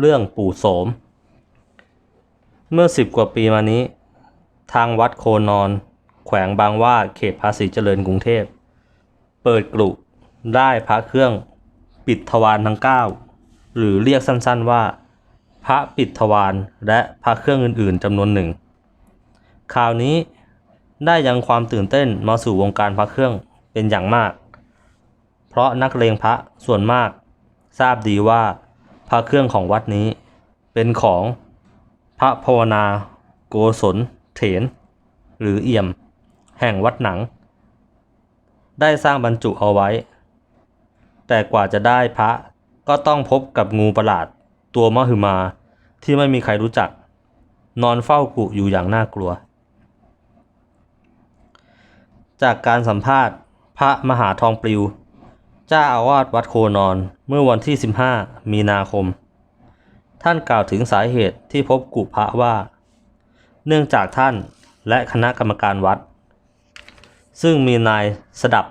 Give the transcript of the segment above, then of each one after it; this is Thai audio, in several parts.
เรื่องปู่โสม เมื่อสิบกว่าปีมานี้ ทางวัดโคนอน แขวงบางว่าเขตภาษีเจริญกรุงเทพ เปิดกลุ่ได้พระเครื่องปิดทวารทั้งเก้าหรือเรียกสั้นๆว่า พระปิดทวารและพระเครื่องอื่นๆจำนวนหนึ่งข่าวนี้ได้ยังความตื่นเต้นมาสู่วงการพระเครื่องเป็นอย่างมาก เพราะนักเลงพระส่วนมาก ทราบดีว่า พระเครื่องของวัดนี้ เป็นของพระภาวนาโกศลเถน หรือเอี่ยม แห่งวัดหนัง ได้สร้างบรรจุเอาไว้ แต่กว่าจะได้พระก็ต้องพบกับงูประหลาดตัวมหึมาที่ไม่มีใครรู้จัก นอนเฝ้ากุอยู่อย่างน่ากลัว จากการสัมภาษณ์ พระมหาทองปลิว จ้าอาวาสวัดโคนอนเมื่อวันที่ 15 มีนาคม ท่านกล่าวถึงสาเหตุที่พบกุพระว่า เนื่องจากท่านและคณะกรรมการวัด ซึ่งมีนายสดับ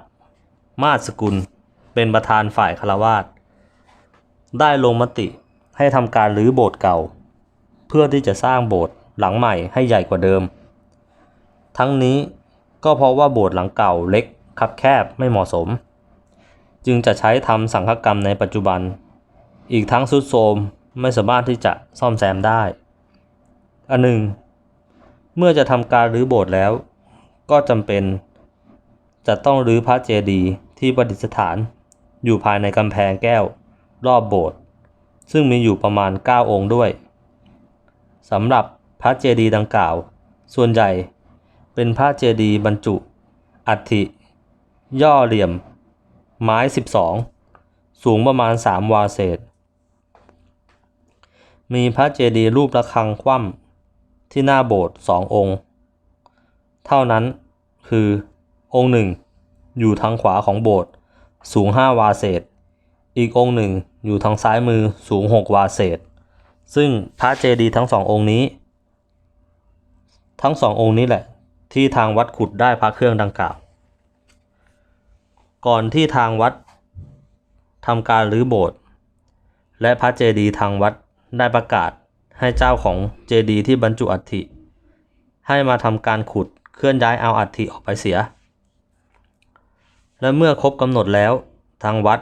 มาศสกุลเป็นประธานฝ่ายคารวาสได้ลงมติให้ทำการรื้อโบสถ์เก่า เพื่อที่จะสร้างโบสถ์หลังใหม่ให้ใหญ่กว่าเดิม ทั้งนี้ก็เพราะว่าโบสถ์หลังเก่าเล็กคับแคบไม่เหมาะสม จึงจะใช้ทำสังฆกรรมในปัจจุบัน อีกทั้งสุดโทมไม่สามารถที่จะซ่อมแซมได้อันหนึ่ง เมื่อจะทำการรื้อโบสถ์แล้ว ก็จำเป็น จะต้องรื้อพระเจดีย์ที่ประดิษฐานอยู่ภายในกำแพงแก้ว รอบโบสถ์ซึ่งมีอยู่ประมาณ 9 องค์ด้วยสำหรับพระเจดีย์ดังกล่าว ส่วนใหญ่เป็นพระเจดีย์บรรจุ อัฐิ ย่อเหลี่ยม ไม้ 12 สูงประมาณ 3 วาเศษ มีพระเจดีย์รูประฆังคว่ำที่หน้าโบสถ์สององค์ เท่านั้นคือองค์หนึ่งอยู่ทางขวาของโบสถ์สูง 5 วาเศษ อีกองค์หนึ่งอยู่ทางซ้ายมือสูง 6 วาเศษ ซึ่งพระเจดีย์ทั้งสององค์นี้ ทั้งสององค์นี้แหละที่ทางวัดขุดได้พระเครื่องดังกล่าว ก่อนที่ทางวัดทำการรื้อโบสถ์และพระเจดีย์ทางวัดได้ประกาศให้เจ้าของเจดีย์ที่บรรจุอัฐิให้มาทำการขุดเคลื่อนย้ายเอาอัฐิออกไปเสีย และเมื่อครบกำหนดแล้วทางวัด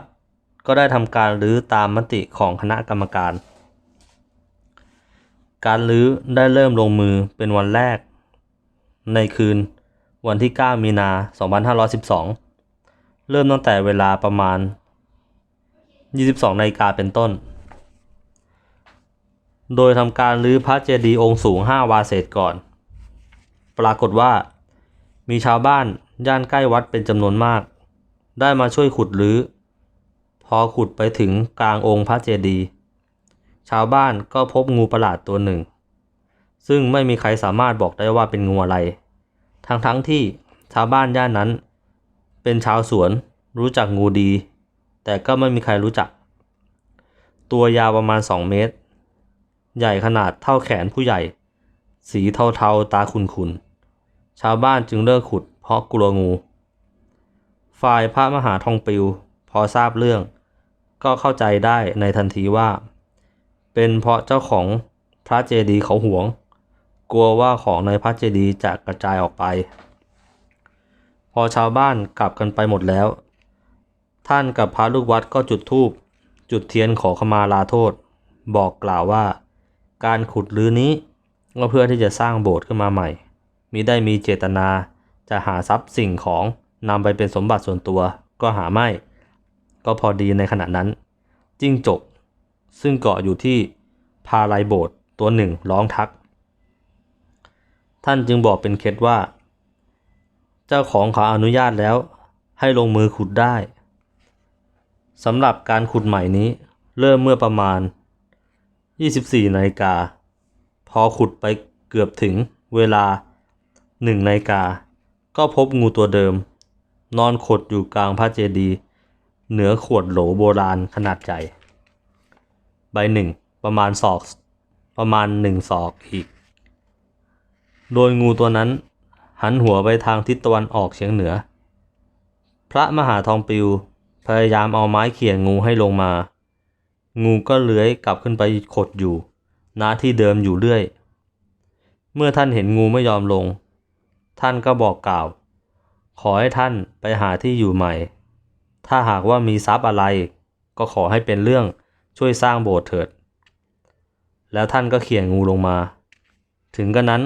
ก็ได้ทำการรื้อตามมติของคณะกรรมการ การรื้อได้เริ่มลงมือเป็นวันแรก ในคืนวันที่ 9 มีนา 2512 เริ่มตั้งแต่เวลาประมาณ 22นาฬิกาเป็นต้น โดยทำการรื้อพระเจดีย์องค์สูง 5 วาเศษก่อน ปรากฏว่า มีชาวบ้านย่านใกล้วัดเป็นจำนวนมาก ได้มาช่วยขุดรื้อ พอขุดไปถึงกลางองค์พระเจดีย์ชาวบ้านก็พบงูประหลาดตัวหนึ่ง ซึ่งไม่มีใครสามารถบอกได้ว่าเป็นงูอะไร ทั้งๆทที่ชาวบ้านย่านนั้น เป็นชาวสวน รู้จักงูดี แต่ก็ไม่มีใครรู้จัก ตัวยาวประมาณ 2 เมตร ใหญ่ขนาดเท่าแขนผู้ใหญ่ สีเทาๆ ตาขุนๆ ชาวบ้านจึงเลิกขุดเพราะกลัวงู ฝ่ายพระมหาทองปิว พอทราบเรื่อง ก็เข้าใจได้ในทันทีว่า เป็นเพราะเจ้าของพระเจดีย์เขาหวง กลัวว่าของในพระเจดีย์จะกระจายออกไป พอชาวบ้านกลับกันไปหมดแล้ว ท่านกับพระลูกวัดก็จุดธูป จุดเทียนขอขมาลาโทษ บอกกล่าวว่า การขุดรื้อนี้ก็เพื่อที่จะสร้างโบสถ์ขึ้นมาใหม่ มิได้มีเจตนาจะหาทรัพย์สิ่งของนำไปเป็นสมบัติส่วนตัวก็หาไม่ ก็พอดีในขณะนั้น จิ้งจก ซึ่งเกาะอยู่ที่พาลายโบสถ์ตัวหนึ่งร้องทัก ท่านจึงบอกเป็นเคล็ดว่า จ้าของเขาอนุญาตแล้ว ให้ลงมือขุดได้สำหรับการขุดใหม่นี้ เริ่มเมื่อประมาณ 24นาฬิกา พอขุดไปเกือบถึงเวลา1นาฬิกา ก็พบงูตัวเดิม นอนขดอยู่กลางพระเจดีย์เหนือขวดโหลโบราณขนาดใหญ่ ใบหนึ่งประมาณศอกประมาณหนึ่งศอกอีก โดยงูตัวนั้น หันหัวไปทางทิศตะวันออกเฉียงเหนือ พระมหาทองปิว พยายามเอาไม้เขี่ยงูให้ลงมา งูก็เลื้อยกลับขึ้นไปขดอยู่ณที่เดิมอยู่เรื่อย เมื่อท่านเห็นงูไม่ยอมลง ท่านก็บอกกล่าว ขอให้ท่านไปหาที่อยู่ใหม่ ถ้าหากว่ามีทรัพย์อะไร ก็ขอให้เป็นเรื่องช่วยสร้างโบสถ์เถิด แล้วท่านก็เขี่ยงูลงมา ถึงกระนั้น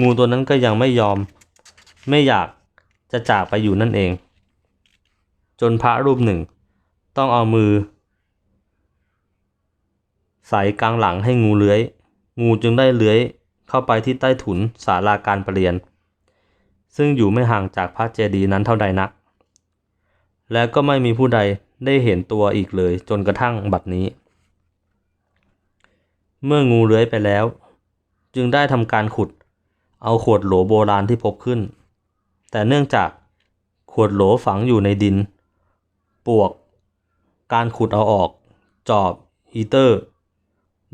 งูตัวนั้นก็ยังไม่ยอม ไม่อยากจะจากไปอยู่นั่นเอง จนพระรูปหนึ่ง ต้องเอามือ ใส่กลางหลังให้งูเลื้อย งูจึงได้เลื้อยเข้าไปที่ใต้ถุนศาลาการประเรียน ซึ่งอยู่ไม่ห่างจากพระเจดีย์นั้นเท่าใดนัก และก็ไม่มีผู้ใดได้เห็นตัวอีกเลยจนกระทั่งบัดนี้ เมื่องูเลื้อยไปแล้ว จึงได้ทำการขุด เอาขวดโหลโบราณที่พบขึ้น แต่เนื่องจากขวดโหลฝังอยู่ในดิน ปวก การขุดเอาออก จอบอีเตอร์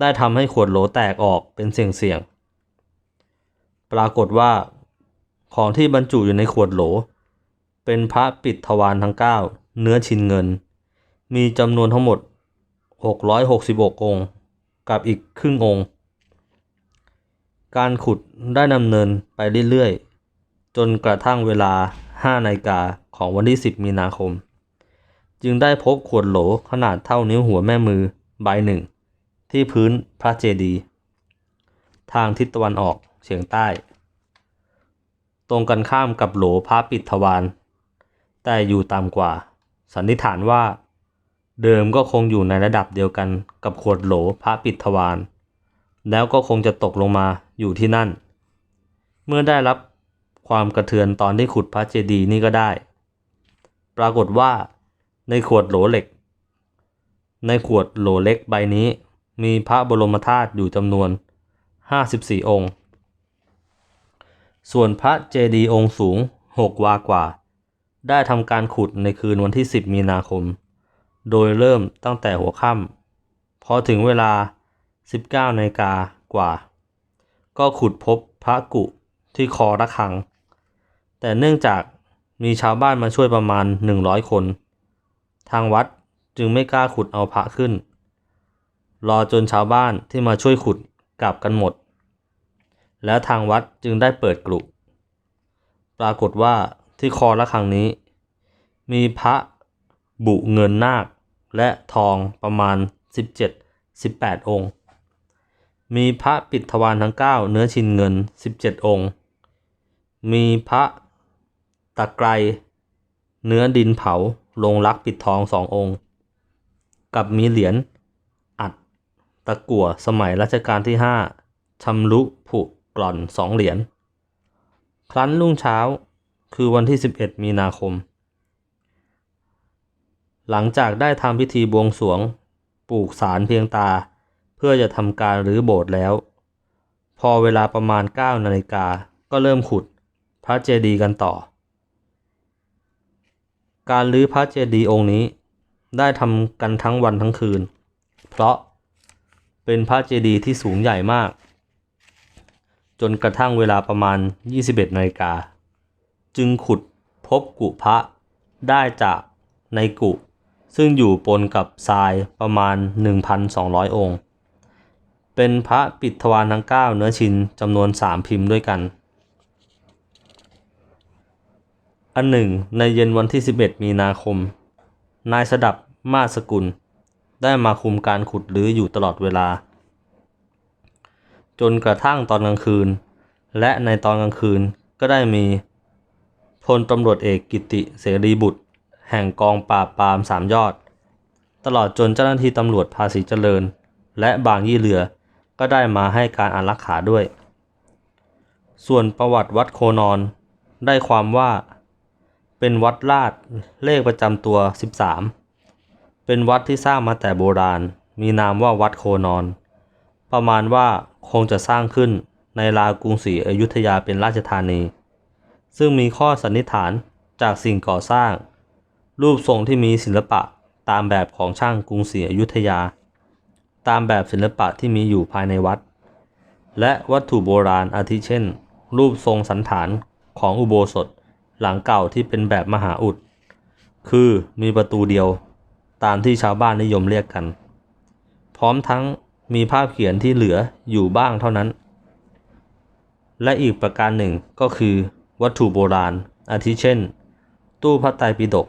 ได้ทำให้ขวดโหลแตกออกเป็นเสี่ยงๆ ปรากฏว่า ของที่บรรจุอยู่ในขวดโหล เป็นพระปิดทวารทั้ง 9 เนื้อชินเงิน มีจำนวนทั้งหมด 666 องค์ กับอีกครึ่งองค์ การขุดได้ดำเนินไปเรื่อยๆ จนกระทั่งเวลา5นาฬิกาของวันที่ 10 มีนาคม จึงได้พบขวดโหลขนาดเท่านิ้วหัวแม่มือใบหนึ่ง ที่พื้นพระเจดีย์ทางทิศตะวันออกเฉียงใต้ ตรงกันข้ามกับโหลพระปิดทวารแต่อยู่ต่ำกว่า สันนิษฐานว่า เดิมก็คงอยู่ในระดับเดียวกันกับขวดโหลพระปิดทวารแล้วก็คงจะตกลงมา อยู่ที่นั่น เมื่อได้รับความกระเทือนตอนที่ขุดพระเจดีย์นี่ก็ได้ ปรากฏว่าในขวดโหลเหล็ก ในขวดโหลเล็กใบนี้ มีพระบรมธาตุอยู่จำนวน 54 องค์ ส่วนพระเจดีย์องค์สูง 6 วากว่า ได้ทำการขุดในคืนวันที่ 10 มีนาคม โดยเริ่มตั้งแต่หัวค่ำพอถึงเวลา 19นาฬิกากว่า ก็ขุดพบพระกุที่คอระฆัง แต่เนื่องจากมีชาวบ้านมาช่วยประมาณ 100 คน ทางวัดจึงไม่กล้าขุดเอาพระขึ้น รอจนชาวบ้านที่มาช่วยขุดกลับกันหมด แล้วทางวัดจึงได้เปิดกลุปรากฏว่าที่คอระฆังนี้ มีพระบุเงินนาคและทองประมาณ 17 18 องค์ มีพระปิดทวารทั้ง 9 เนื้อชินเงิน 17 องค์ มีพระตะไครเนื้อดินเผาลงรักปิดทองสององค์ กับมีเหรียญอัดตะกั่วสมัยรัชกาลที่ 5ชำรุผุกร่อนสองเหรียญ ครั้นรุ่งเช้าคือวันที่ 11 มีนาคม หลังจากได้ทำพิธีบวงสรวงปลูกสารเพียงตา เพื่อจะทำการรื้อโบสถ์แล้ว พอเวลาประมาณ 9 นาฬิกาก็เริ่มขุดพระเจดีย์กันต่อ การรื้อพระเจดีย์องค์นี้ ได้ทำกันทั้งวันทั้งคืน เพราะเป็นพระเจดีย์ที่สูงใหญ่มาก จนกระทั่งเวลาประมาณ 21นาฬิกาจึงขุดพบกุพระได้จากในกุ ซึ่งอยู่ปนกับทรายประมาณ 1,200 องค์ เป็นพระปิดทวารทั้ง 9 เนื้อชินจำนวน 3 พิมพ์ด้วยกัน อันหนึ่ง ในเย็นวันที่ 11 มีนาคม นายสดับมาสกุล ได้มาคุมการขุดรื้ออยู่ตลอดเวลา จนกระทั่งตอนกลางคืน และในตอนกลางคืนก็ได้มีพลตำรวจเอกกิติเสรีบุตร แห่งกองปราบปรามสามยอด ตลอดจนเจ้าหน้าที่ตำรวจภาษีเจริญ และบางยี่เรือ ก็ได้มาให้การอารักขาด้วย ส่วนประวัติวัดโคนอน ได้ความว่า เป็นวัดลาดเลขประจำตัว 13 เป็นวัดที่สร้างมาแต่โบราณ มีนามว่าวัดโคนอน ประมาณว่าคงจะสร้างขึ้นในลากรุงศรีอยุธยาเป็นราชธานี ซึ่งมีข้อสันนิษฐานจากสิ่งก่อสร้าง รูปทรงที่มีศิลปะตามแบบของช่างกรุงศรีอยุธยา ตามแบบศิลปะที่มีอยู่ภายในวัด และวัตถุโบราณอาทิเช่น รูปทรงสันฐานของอุโบสถหลังเก่าที่เป็นแบบมหาอุด คือมีประตูเดียวตามที่ชาวบ้านนิยมเรียกกัน พร้อมทั้งมีภาพเขียนที่เหลืออยู่บ้างเท่านั้น และอีกประการหนึ่งก็คือ วัตถุโบราณอาทิเช่น ตู้พระไตรปิฎก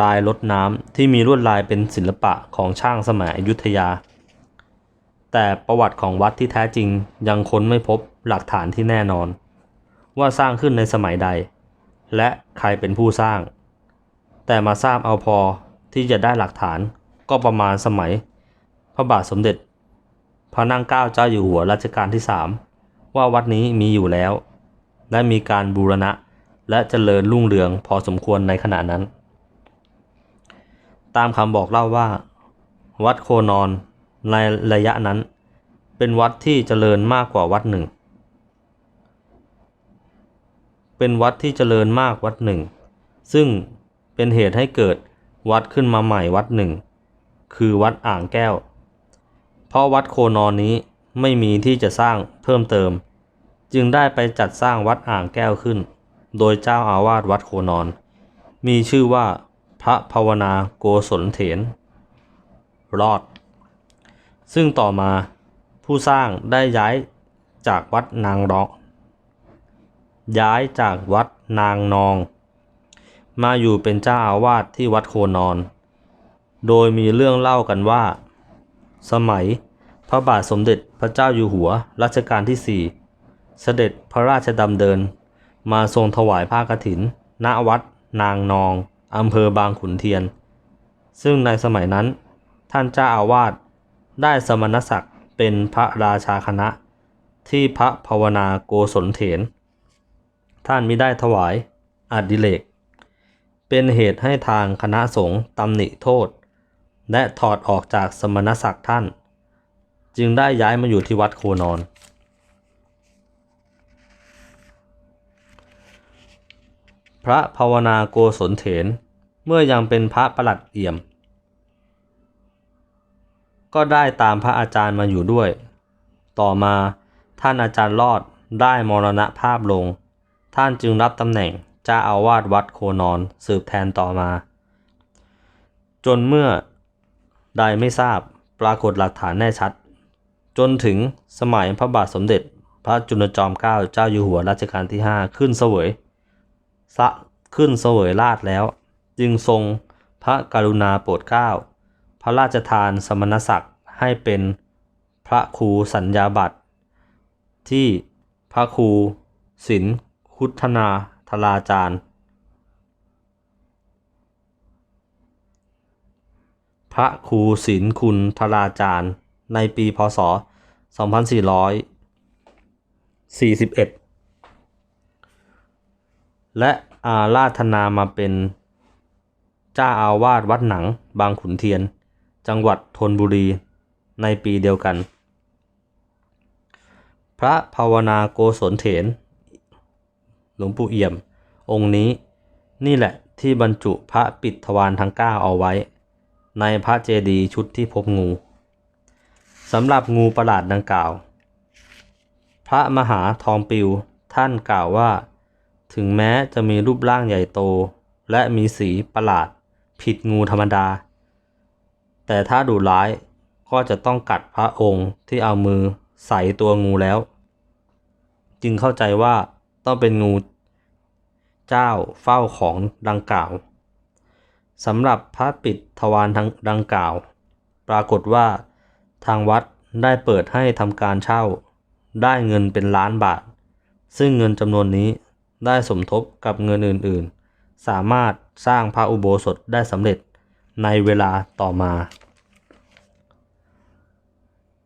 ลายรถน้ำที่มีลวดลายเป็นศิลปะของช่างสมัยอยุธยา แต่ประวัติของวัดที่แท้จริงยังค้นไม่พบหลักฐานที่แน่นอน ว่าสร้างขึ้นในสมัยใด และใครเป็นผู้สร้าง แต่มาทราบเอาพอที่จะได้หลักฐานก็ประมาณสมัย พระบาทสมเด็จ พระนั่งเกล้าเจ้าอยู่หัวรัชกาลที่3ว่าวัดนี้มีอยู่แล้ว และมีการบูรณะและเจริญรุ่งเรืองพอสมควรในขณะนั้น ตามคำบอกเล่าว่า วัดโคนอนในระยะนั้น เป็นวัดที่เจริญมากกว่าวัดหนึ่ง เป็นวัดที่เจริญมากวัดหนึ่ง ซึ่งเป็นเหตุให้เกิดวัดขึ้นมาใหม่วัดหนึ่ง คือวัดอ่างแก้ว เพราะวัดโคนอนนี้ไม่มีที่จะสร้างเพิ่มเติม จึงได้ไปจัดสร้างวัดอ่างแก้วขึ้น โดยเจ้าอาวาสวัดโคนอน มีชื่อว่า พระภาวนาโกศลเถน รอด ซึ่งต่อมาผู้สร้างได้ย้ายจากวัดนางรองย้ายจากวัดนางนอง มาอยู่เป็นเจ้าอาวาสที่วัดโคนอน โดยมีเรื่องเล่ากันว่า สมัยพระบาทสมเด็จพระเจ้าอยู่หัวรัชกาลที่4เสด็จพระราชดำเดิน มาทรงถวายผ้ากฐิน ณวัดนางนอง อำเภอบางขุนเทียน ซึ่งในสมัยนั้นท่านเจ้าอาวาสได้สมณศักดิ์เป็นพระราชาคณะ ที่พระภาวนาโกศลเถน ท่านมิได้ถวายอดิเลก เป็นเหตุให้ทางคณะสงฆ์ตำหนิโทษ และถอดออกจากสมณศักดิ์ท่าน จึงได้ย้ายมาอยู่ที่วัดโคนอน พระภาวนาโกศลเถน เมื่อยังเป็นพระประหลัดเอี่ยม ก็ได้ตามพระอาจารย์มาอยู่ด้วย ต่อมาท่านอาจารย์รอดได้มรณภาพลง ท่านจึงรับตำแหน่งเจ้าอาวาสวัดโคนอนสืบแทนต่อมา จนเมื่อใดไม่ทราบปรากฏหลักฐานแน่ชัด จนถึงสมัยพระบาทสมเด็จ พระจุลจอมเกล้าเจ้าอยู่หัวรัชกาลที่ 5 ขึ้นเสวย สะขึ้นเสวยราชแล้ว จึงทรงพระกรุณาโปรดเกล้า พระราชทานสมณศักดิ์ให้เป็นพระครูสัญญาบัตร ที่พระครูศิลคุทนาธราจารย์ พระครูศิลคุณธราจารย์ ในปีพศ 2441 และอาราธนามาเป็นเจ้าอาวาสวัดหนังบางขุนเทียน จังหวัดธนบุรีในปีเดียวกัน พระภาวนาโกศลเถน หลวงปู่เอี่ยม องค์นี้นี่แหละที่บรรจุพระปิดทวารทั้งเก้าเอาไว้ ในพระเจดีย์ชุดที่พบงูสำหรับงูประหลาดดังกล่าว พระมหาทองปิวท่านกล่าวว่า ถึงแม้จะมีรูปร่างใหญ่โต และมีสีประหลาด ผิดงูธรรมดา แต่ถ้าดุร้ายก็จะต้องกัดพระองค์ที่เอามือใส่ตัวงูแล้ว จึงเข้าใจว่าต้องเป็นงูเจ้าเฝ้าของดังกล่าวสำหรับพระปิดทวารทั้งดังกล่าว ปรากฏว่าทางวัดได้เปิดให้ทำการเช่า ได้เงินเป็นล้านบาท ซึ่งเงินจำนวนนี้ ได้สมทบกับเงินอื่นๆ สามารถสร้างพระอุโบสถได้สำเร็จในเวลาต่อมา